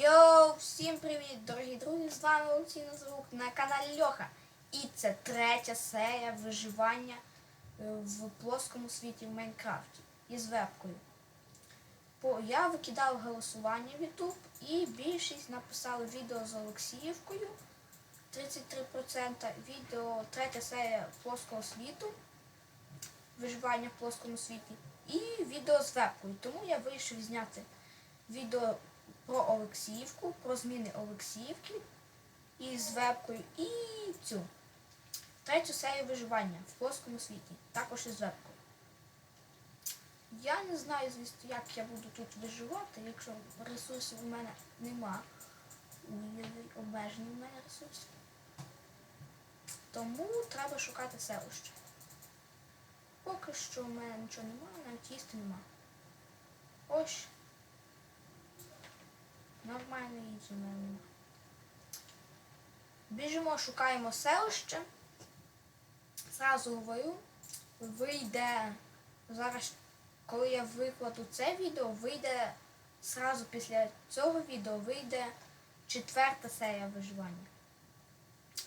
Йоу, всім привіт, дорогі друзі! З вами Олексій Назарук на каналі Льоха. І це третя серія виживання е, в плоскому світі в Майнкрафті із вебкою. Я викидав голосування в YouTube і більшість написали відео з Олексіївкою 33%, відео третя серія плоского світу, виживання в плоскому світі, і відео з вебкою. Тому я вирішив зняти відео про Олексіївку, про зміни Олексіївки із вебкою і цю третю серію виживання в плоскому світі, також із вебкою. Я не знаю, звісно, як я буду тут виживати, якщо ресурсів у мене нема. Обмежені в мене ресурси. Тому треба шукати селище. Поки що в мене нічого немає, навіть їсти нема. Ось. Нормально їжі в. Біжимо, шукаємо селище. Зразу говорю, вийде зараз, коли я викладу це відео, вийде зразу після цього відео вийде четверта серія виживання.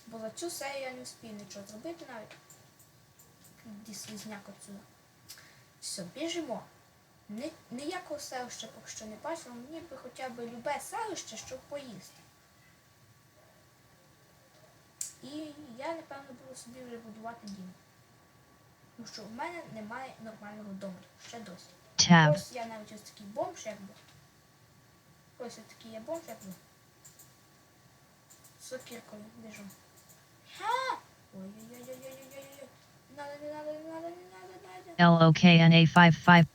Бо за цю серію я не встиг нічого зробити навіть. Іди слізняк отсюди. Все, біжимо. Ні, ніякого селища поки що не бачила, мені би хоча б любе селище, щоб поїсти. І я, напевно, буду собі вже будувати дім. Тому що в мене немає нормального дому. Ще досі. Tab. Ось я навіть ось такий бомж, якби. Ось ось такий я бомж, якби. З сокіркою біжу. Ха! Ой-ой-ой-ой-ой-ой-ой. Не надо, не надо, не надо, не надо, не надо. LOKNA55.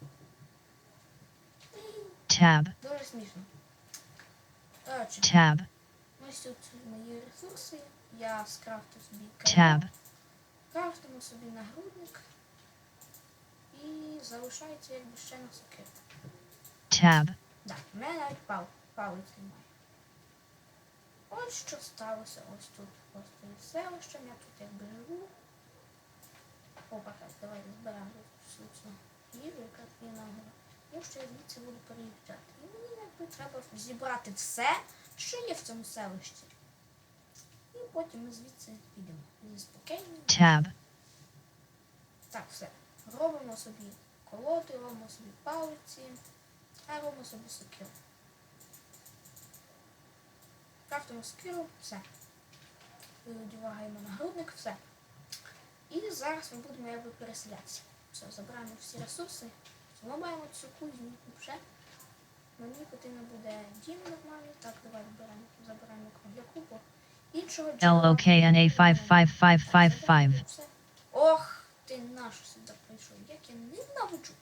Tab. Дуже смішно. Коротше, Tab. ось тут мої ресурси. Я скрафтив собі Tab. Крафтимо собі нагрудник. І залишається якби ще на сокирку. Tab. Да, в мене навіть пал, палиць немає. Ось що сталося ось тут. Просто є селищем, я тут якби живу. Опа, так, давайте збираємо цю їжу, яка є на горі. Тому що я звідси буду переїжджати. І мені якби треба зібрати все, що є в цьому селищі. І потім ми звідси підемо. Зі спокійним. Tab. Так, все. Робимо собі колоди, робимо собі палиці, а робимо собі сокиру. Крафтимо сокиру, все. Одягаємо нагрудник, все. І зараз ми будемо якби переселятися. Все, забираємо всі ресурси, Тобто ми маємо цю кузню вже. Мені потрібно буде дім нормальний. Так, давай вибираємо, забираємо кругляку, бо іншого LOKNA55555. Ох, ти наш, сюди прийшов? Як я ненавиджу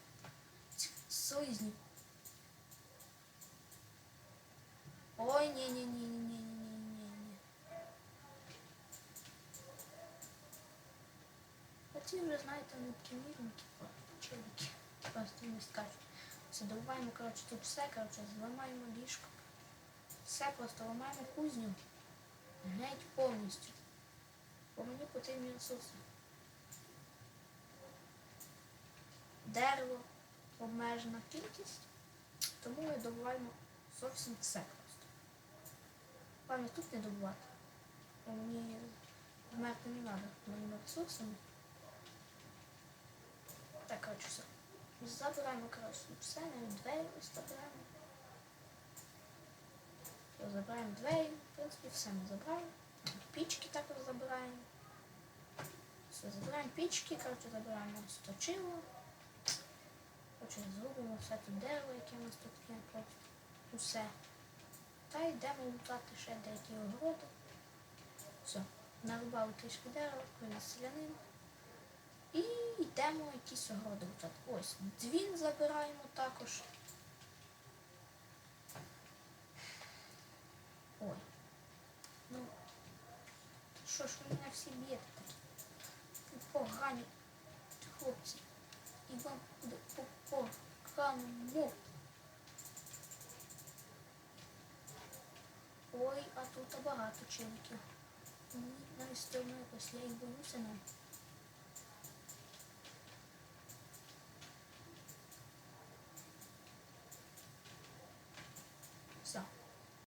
цих слизнів. Ой, ні-ні-ні-ні-ні. Ці вже знаєте непримірники, типу, чоловіки. Просто не скажуть. Все, добуваємо, коротше, тут все, коротше, зламаємо ліжко. Все просто ламаємо кузню. Геть повністю. Бо мені потрібні ресурси. Дерево, обмежена кількість, тому ми добуваємо зовсім все просто. Певно, тут не добувати. Бо мені вмерти не треба моїми ресурсами. Так, коротше, все. Забираємо, коротше, тут все, навіть двері ось забираємо. Двері, в принципі, все ми забрали. Пічки також забираємо. Все, забираємо пічки, коротше, забираємо ось точило. Коротше, зробимо все тут дерево, яке у нас тут є, коротше, усе. Та йдемо лутати ще деякі огороди. Все, нарубали трішки дерева, привіз селянин. І йдемо якісь огороди. Ось, двін забираємо також. Ой. Ну, що ж ви мене всі б'єте такі? Погані хлопці. І вам буде по поганому. Ой, а тут багато челиків. Мені навіть стрімно якось я їх боюся навіть.